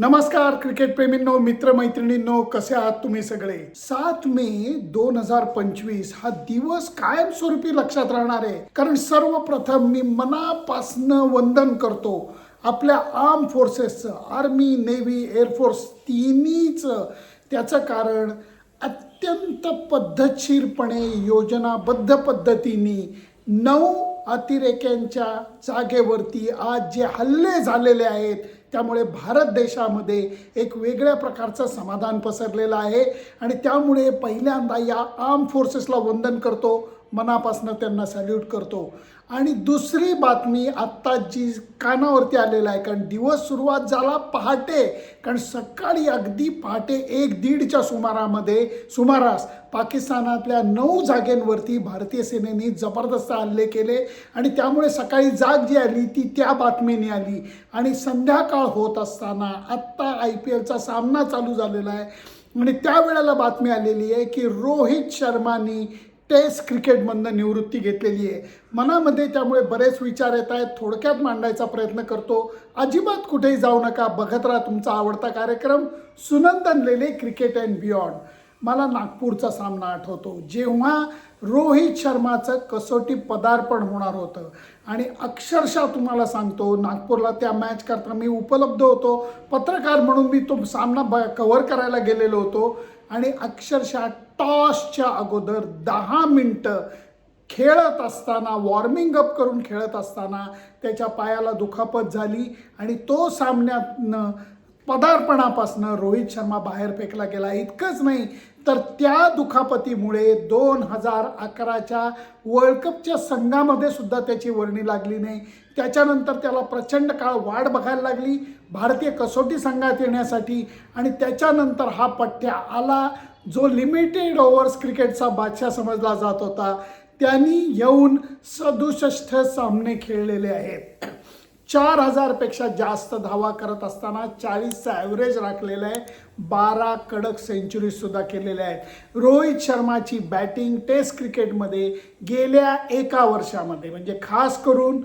नमस्कार क्रिकेट प्रेमींनो मित्रमैत्रिणींनो कसे आहात तुम्ही सगळे? सात मे दोन हजार पंचवीस हा दिवस कायमस्वरूपी लक्षात राहणार आहे. कारण सर्वप्रथम मी मनापासनं वंदन करतो आपल्या आर्म फोर्सेसचं आर्मी नेव्ही एअरफोर्स तिन्हीचं. त्याचं कारण अत्यंत पद्धतशीरपणे योजनाबद्ध पद्धतीने नऊ अतिरेक्यांच्या जागेवरती आज जे हल्ले झालेले आहेत त्यामुळे भारत देशामध्ये एक वेगळ्या प्रकारचं समाधान पसरलेलं आहे. आणि त्यामुळे पहिल्यांदा या आर्म फोर्सेसला वंदन करतो. मनापासून त्यांना सॅल्यूट करतो. आणि दुसरी बातमी आत्ता जी कानावरती आलेला आहे कारण दिवस सुरुवात झाला पहाटे कारण सकाळी अगदी पहाटे एक दीडच्या सुमारामध्ये सुमारास पाकिस्तानातल्या नऊ जागेंवरती भारतीय सेनेने जबरदस्त हल्ले केले. आणि त्यामुळे सकाळी जाग जी आली ती त्या बातमीने आली. आणि संध्याकाळ होत असताना आत्ता आय पी एलचा सामना चालू झालेला आहे. आणि त्यावेळेला बातमी आलेली आहे की रोहित शर्मानी टेस्ट क्रिकेटमधनं निवृत्ती घेतलेली आहे. मनामध्ये त्यामुळे बरेच विचार येत आहेत. थोडक्यात मांडायचा प्रयत्न करतो. अजिबात कुठेही जाऊ नका. बघत राहा तुमचा आवडता कार्यक्रम. Sunandan Lele cricket and beyond. मला नागपूरचा सामना आठवतो. जेव्हा रोहित शर्माचं कसोटी पदार्पण होणार होतं. आणि अक्षरशः तुम्हाला सांगतो नागपूरला त्या मॅच करता मी उपलब्ध होतो. पत्रकार म्हणून मी तो सामना ब कव्हर करायला गेलेलो होतो. आणि अक्षरशः टॉसच्या अगोदर दहा मिनटं खेळत असताना वॉर्मिंग अप करून खेळत असताना त्याच्या पायाला दुखापत झाली. आणि तो सामन्यातनं पदार्पणापासनं रोहित शर्मा बाहेर फेकला गेला. इतकंच नाही तर त्या दुखापतीमुळे दोन हजार अकराच्या वर्ल्ड कपच्या संघामध्ये सुद्धा त्याची वर्णी लागली नाही. त्याच्यानंतर त्याला प्रचंड काळ वाढ बघायला लागली. भारतीय कसोटी संघात येण्यासाठी आणि त्याच्यानंतर हा पट्ट्या आला जो लिमिटेड ओव्हर्स क्रिकेटचा बादशाह समजला जात होता. त्यांनी येऊन सदुसष्ट सामने खेळलेले आहेत. चार हजारपेक्षा जास्त धावा करत असताना चाळीसचा ॲव्हरेज राखलेला आहे. बारा कडक सेंचुरीजसुद्धा केलेल्या आहेत. रोहित शर्माची बॅटिंग टेस्ट क्रिकेटमध्ये गेल्या एका वर्षामध्ये. म्हणजे खास करून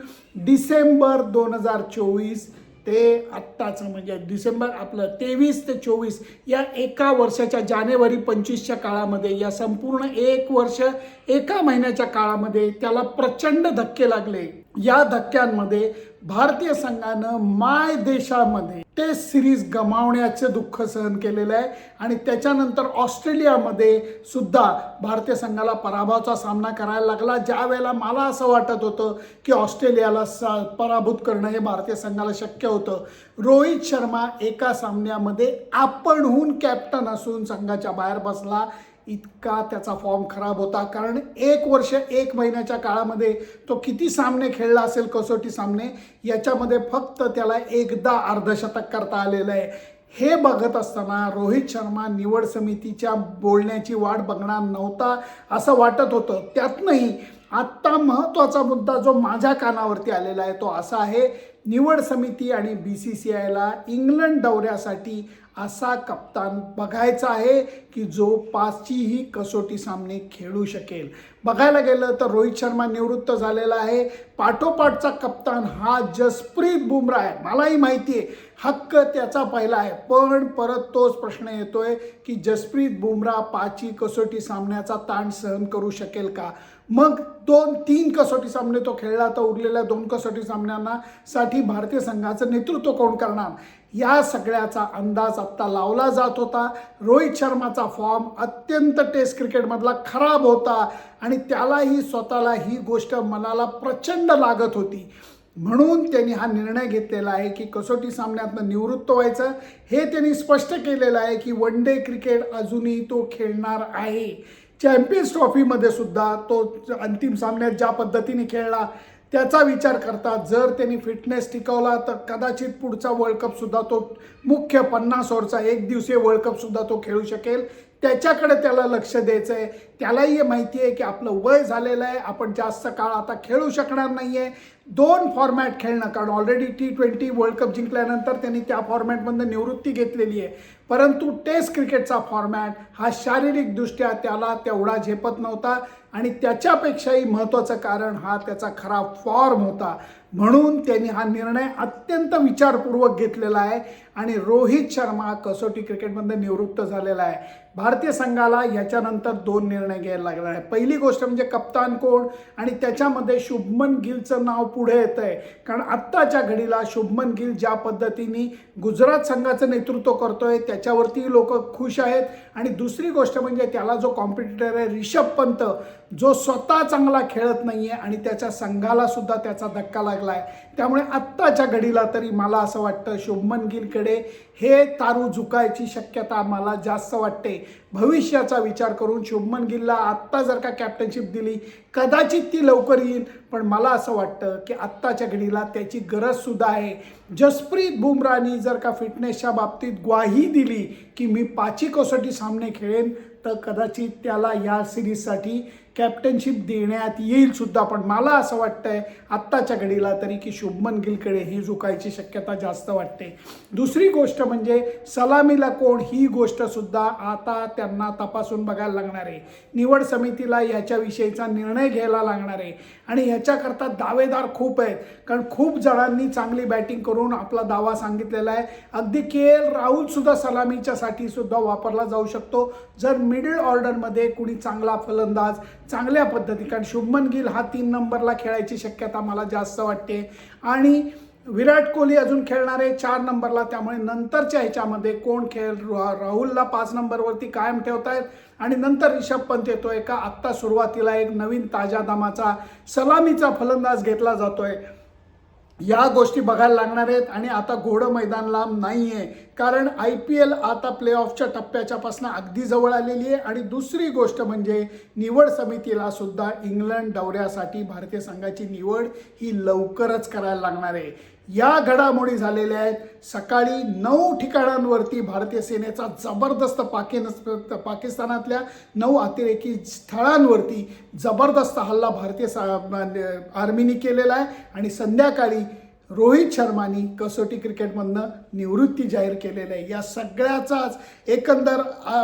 डिसेंबर दोन हजार चोवीस ते आत्ताचं म्हणजे डिसेंबर आपलं तेवीस ते चोवीस या एका वर्षाच्या जानेवारी पंचवीसच्या काळामध्ये या संपूर्ण एक वर्ष एका महिन्याच्या काळामध्ये त्याला प्रचंड धक्के लागले. या धक्क्यांमध्ये भारतीय संघानं माय देशामध्ये टेस्ट सिरीज गमावण्याचं दुःख सहन केलेलं आहे. आणि त्याच्यानंतर ऑस्ट्रेलियामध्ये सुद्धा भारतीय संघाला पराभवाचा सामना करायला लागला. ज्या वेळेला मला असं वाटत होतं की ऑस्ट्रेलियाला सा पराभूत करणं हे भारतीय संघाला शक्य होतं. रोहित शर्मा एका सामन्यामध्ये आपणहून कॅप्टन असून संघाच्या बाहेर बसला. इतका त्याचा फॉर्म खराब होता. कारण एक वर्ष एक महिन्याच्या काळामध्ये तो किती सामने खेळला असेल कसोटी सामने याच्यामध्ये फक्त त्याला एकदा अर्धशतक करता आलेलं आहे. हे बघत असताना रोहित शर्मा निवड समितीच्या बोलण्याची वाट बघणार नव्हता असं वाटत होतं. त्यातनंही आत्ता महत्त्वाचा मुद्दा जो माझ्या कानावरती आलेला आहे तो असा आहे निवड समिती आणि बी सी सी आयला इंग्लंड दौऱ्यासाठी असा कप्तान बघायचा आहे की जो पाचचीही कसोटी सामने खेळू शकेल. बघायला गेलं तर रोहित शर्मा निवृत्त झालेला आहे. पाठोपाठचा कप्तान हा जसप्रीत बुमराह आहे. मलाही माहिती आहे. हक्क त्याचा पहिला आहे. पण परत तोच प्रश्न येतोय की जसप्रीत बुमराह पाचही कसोटी सामन्याचा ताण सहन करू शकेल का? मग दोन तीन कसोटी सामने तो खेळला तर उरलेल्या दोन कसोटी सामन्यांना साठी भारतीय संघाचं नेतृत्व कोण करणार? या सगळ्याचा अंदाज आत्ता लावला जात होता. रोहित शर्माचा फॉर्म अत्यंत टेस्ट क्रिकेटमधला खराब होता आणि त्यालाही स्वतःला ही गोष्ट मनाला प्रचंड लागत होती. म्हणून त्यांनी हा निर्णय घेतलेला आहे की कसोटी सामन्यातनं निवृत्त व्हायचं. हे त्यांनी स्पष्ट केलेलं आहे की वन डे क्रिकेट अजूनही तो खेळणार आहे. चॅम्पियन्स ट्रॉफीमध्ये सुद्धा तो अंतिम सामन्यात ज्या पद्धतीने खेळला त्याचा विचार करता जर त्यांनी फिटनेस टिकवला तर कदाचित पुढचा वर्ल्ड कपसुद्धा तो मुख्य पन्नास ओव्हरचा एक दिवसीय वर्ल्ड कपसुद्धा तो खेळू शकेल. त्याच्याकडे त्याला लक्ष द्यायचं आहे त्यालाही माहिती आहे की आपलं वय झालेलं आहे. आपण जास्त काळ आता खेळू शकणार नाही आहे दोन फॉर्मॅट खेळणं कारण already T twenty world cup जिंकल्यानंतर त्यांनी त्या फॉर्मॅटमधनं निवृत्ती घेतलेली आहे. परंतु टेस्ट क्रिकेटचा फॉर्मॅट हा शारीरिकदृष्ट्या त्याला तेवढा झेपत नव्हता आणि त्याच्यापेक्षाही महत्त्वाचं कारण हा त्याचा खरा फॉर्म होता. म्हणून त्यांनी हा निर्णय अत्यंत विचारपूर्वक घेतलेला आहे आणि रोहित शर्मा कसोटी क्रिकेटमध्ये निवृत्त झालेला आहे. भारतीय संघाला याच्यानंतर दोन निर्णय घ्यायला लागणार आहे पहिली गोष्ट म्हणजे कप्तान कोण आणि त्याच्यामध्ये शुभमन गिलचं नाव पुढे येतं आहे. कारण आत्ताच्या घडीला शुभमन गिल ज्या पद्धतीने गुजरात संघाचं नेतृत्व करतोय त्याच्यावरती लोक खुश आहेत. आणि दुसरी गोष्ट म्हणजे त्याला जो कॉम्पिटिटर आहे रिषभ पंत जो स्वतः चांगला खेळत नाही आहे आणि त्याच्या संघाला सुद्धा त्याचा धक्का लागला आहे त्यामुळे आत्ताच्या घडीला तरी मला असं वाटतं शुभमन गिलकडे हे तारू झुकायची शक्यता मला जास्त वाटते. भविष्याचा विचार करून शुभमन गिलला आत्ता जर का कॅप्टनशिप दिली कदाचित ती लवकर येईल. पण मला असं वाटतं की आत्ताच्या घडीला त्याची गरजसुद्धा आहे. जसप्रीत बुमरानी जर का फिटनेसच्या बाबतीत ग्वाही दिली की मी पाची कसोटी सामने खेळेन तर कदाचित त्याला या सिरीजसाठी कॅप्टनशिप देण्यात येईल सुद्धा. पण मला असं वाटतंय आत्ताच्या घडीला तरी की शुभमन गिलकडे ही झुकायची शक्यता जास्त वाटते. दुसरी गोष्ट म्हणजे सलामीला कोण ही गोष्ट सुद्धा आता त्यांना तपासून बघायला लागणार आहे. निवड समितीला याच्याविषयीचा निर्णय घ्यायला लागणार आहे. आणि ह्याच्याकरता दावेदार खूप आहेत. कारण खूप जणांनी चांगली बॅटिंग करून आपला दावा सांगितलेला आहे. अगदी के एल राहुल सुद्धा सलामीच्यासाठी सुद्धा वापरला जाऊ शकतो. जर मिडल ऑर्डरमध्ये कुणी चांगला फलंदाज चांगल्या पद्धती कारण शुभमन गिल हा तीन नंबरला खेळायची शक्यता मला जास्त वाटते. आणि विराट कोहली अजून खेळणार आहे चार नंबरला त्यामुळे नंतरच्या ह्याच्यामध्ये कोण खेळ राहुलला पाच नंबरवरती कायम ठेवतायत आणि नंतर रिषभ पंत येतोय का? आत्ता सुरुवातीला एक नवीन ताज्या दामाचा सलामीचा फलंदाज घेतला जातोय. या गोष्टी बघायला लागणार आहेत आणि आता घोडं मैदान लांब नाही आहे कारण आय पी एल आता प्लेऑफच्या टप्प्याच्यापासून अगदी जवळ आलेली आहे आणि दुसरी गोष्ट म्हणजे निवड समितीला सुद्धा इंग्लंड दौऱ्यासाठी भारतीय संघाची निवड ही लवकरच करायला लागणार आहे. या घडामोडी झालेल्या आहेत. सकाळी नऊ ठिकाणांवरती भारतीय सेनेचा जबरदस्त पाकिन पाकिस्तानातल्या नऊ अतिरेकी स्थळांवरती जबरदस्त हल्ला भारतीय सा- आर्मीने केलेला आहे. आणि संध्याकाळी रोहित शर्मानी कसोटी क्रिकेटमधनं निवृत्ती जाहीर केलेली आहे. या सगळ्याचाच एकंदर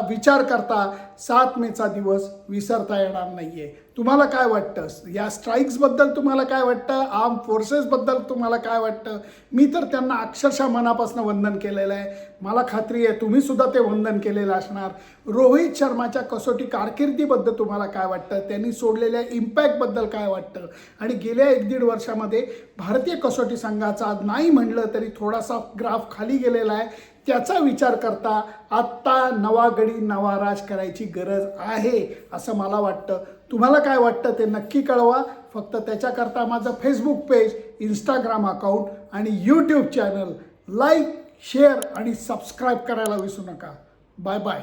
विचार करता सात मेचा दिवस विसरता येणार नाहीये. तुम्हाला काय वाटतं? या स्ट्राईक्सबद्दल तुम्हाला काय वाटतं? आर्म फोर्सेसबद्दल तुम्हाला काय वाटतं? मी तर त्यांना अक्षरशः मनापासून वंदन केलेलं आहे. मला खात्री आहे तुम्ही सुद्धा ते वंदन केलेलं असणार. रोहित शर्माच्या कसोटी कारकिर्दीबद्दल तुम्हाला काय वाटतं? त्यांनी सोडलेल्या इम्पॅक्टबद्दल काय वाटतं? आणि गेल्या एक दीड वर्षामध्ये भारतीय कसोटी संघाचा नाही म्हणलं तरी थोडासा ग्राफ खाली गेलेला आहे. त्याचा विचार करता आत्ता नवागडी नवाराज नवा राज करायची गरज आहे असं मला वाटतं. तुम्हाला काय वाटतं ते नक्की कळवा. फक्त त्याच्याकरता माझं फेसबुक पेज इंस्टाग्राम अकाउंट आणि यूट्यूब चॅनल लाईक शेअर आणि सबस्क्राईब करायला विसरू नका. Bye bye